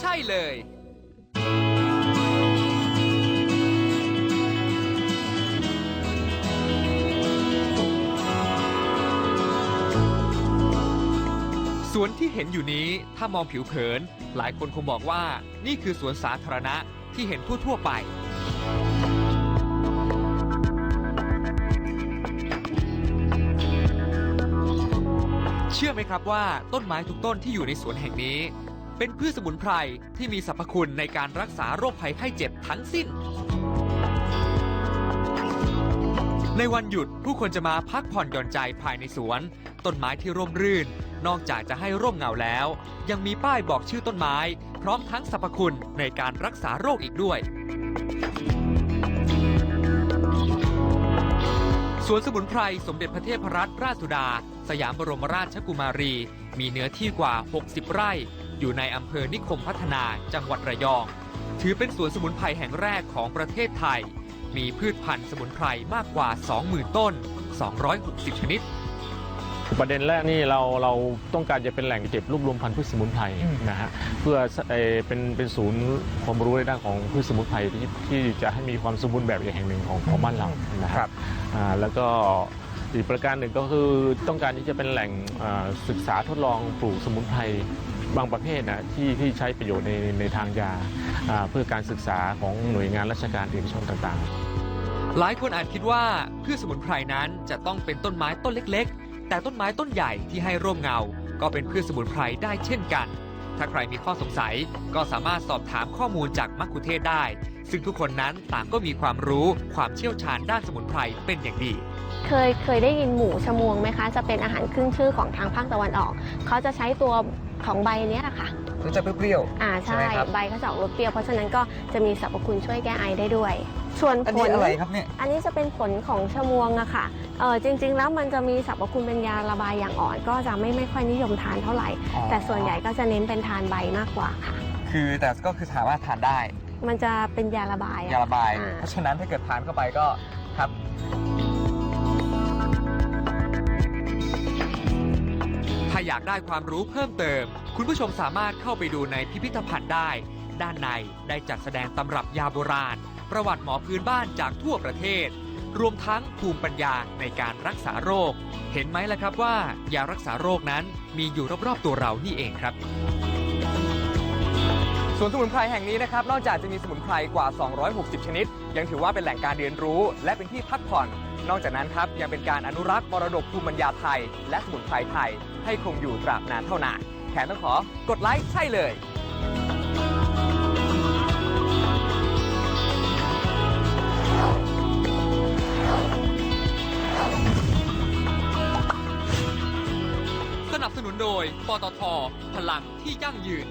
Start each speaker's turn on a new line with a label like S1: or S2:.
S1: ใช่เลย สวนที่เห็นอยู่นี้ถ้ามองผิวเผิน หลายคนคงบอกว่านี่คือสวนสาธารณะที่เห็นทั่วๆไป เชื่อไหมครับว่าต้นไม้ทุกต้นที่อยู่ในสวนแห่งนี้ เป็นพืชสมุนไพรที่มีสรรพคุณในการรักษาโรคภัยไข้เจ็บทั้งสิ้น ในวันหยุดผู้คนจะมาพักผ่อนหย่อนใจภายในสวน ต้นไม้ที่ร่มรื่น นอกจากจะให้ร่มเงาแล้ว ยังมีป้ายบอกชื่อต้นไม้ พร้อมทั้งสรรพคุณในการรักษาโรคอีกด้วยสวนสมุนไพรสมเด็จพระเทพรัตนราชสุดา สยามบรมราชกุมารี มีเนื้อที่กว่า 60 ไร่ อยู่ในอำเภอนิคมพัฒนาจังหวัดระยอง ถือเป็นสวนสมุนไพรแห่งแรกของประเทศไทย มีพืชพันธุ์สมุนไพรมากกว่า 20,000 ต้น 260 ชนิด
S2: ประเด็นแรกนี่เราเราต้องการจะเป็นแหล่งเก็บรวบรวมพันธุ์พืชสมุนไพร
S1: อืม
S2: นะฮะเพื่อเอ่อเป็นเป็นศูนย์ความรู้ในด้านของพืชสมุนไพรที่ที่จะให้มีความสมบูรณ์แบบอีกแห่งหนึ่งของของบ้านเรานะฮะอ่าแล้วก็อีกประการหนึ่งก็คือต้องการที่จะเป็นแหล่งอ่าศึกษาทดลองปลูกสมุนไพร บางประเภทนะที่ที่ใช้ประโยชน์ในในทางยาอ่าเพื่อการศึกษาของหน่วยงานราชการเอกชนต่างๆ
S1: หลายคนอาจคิดว่าพืชสมุนไพรนั้นจะต้องเป็นต้นไม้ต้นเล็ก ๆ แต่ต้นไม้ต้นใหญ่ที่ให้ร่มเงา ก็เป็นพืชสมุนไพรได้เช่นกัน ถ้าใครมีข้อสงสัยก็สามารถสอบถามข้อมูลจากมัคคุเทศก์ได้ ซึ่งทุกคนนั้นต่างก็มีความรู้ความเชี่ยวชาญด้านสมุนไพรเป็นอย่างดี
S3: เคยเคยได้ยินหมูชมวงไหมคะ จะเป็นอาหารขึ้นชื่อของทางภาคตะวันออก เขาจะใช้ตัว ของใบเนี้ยค่ะ
S1: มันจะเปรี้ยว
S3: อ่า
S1: ใช่
S3: ใช่
S1: ไหมครับ
S3: ใบเขาจะออกรสเปรี้ยวเพราะฉะนั้นก็จะมีสรรพคุณช่วยแก้ไอได้ด้วย ส่วน
S1: อัน
S3: ผ
S1: นี้
S3: ล
S1: อะไรครับเนี่ย
S3: อันนี้จะเป็นผลของชมวงอะค่ะเออจริง ๆ แล้วมันจะมีสรรพคุณเป็นยาระบายอย่างอ่อน ก็จะไม่ไม่ค่อยนิยมทานเท่าไหร่ แต่ส่วนใหญ่ก็จะเน้นเป็นทานใบมากกว่าค่ะ
S1: คือแต่ก็คือสามารถทานได้
S3: มันจะเป็นยาระบายอะ
S1: ยาระบาย
S3: อ่า
S1: เพราะฉะนั้นถ้าเกิดทานเข้าไปก็ครับ อยากได้ความรู้เพิ่มเติม คุณผู้ชมสามารถเข้าไปดูในพิพิธภัณฑ์ได้ ด้านในได้จัดแสดงตำรับยาโบราณ ประวัติหมอพื้นบ้านจากทั่วประเทศ รวมทั้งภูมิปัญญาในการรักษาโรค เห็นไหมล่ะครับว่ายารักษาโรคนั้นมีอยู่รอบๆตัวเรานี่เองครับสวนสมุนไพรแห่งนี้นะครับ นอกจากจะมีสมุนไพรกว่า 260 ชนิด ยังถือว่าเป็นแหล่งการเรียนรู้ และเป็นที่พักผ่อน นอกจากนั้นครับยังเป็นการอนุรักษ์มรดกภูมิปัญญาไทย และสมุนไพรไทย ให้คงอยู่ตราบนานเท่านานแถมต้องขอกดไลค์ใช่เลยสนับสนุนโดย ปตท พลังที่ยั่งยืน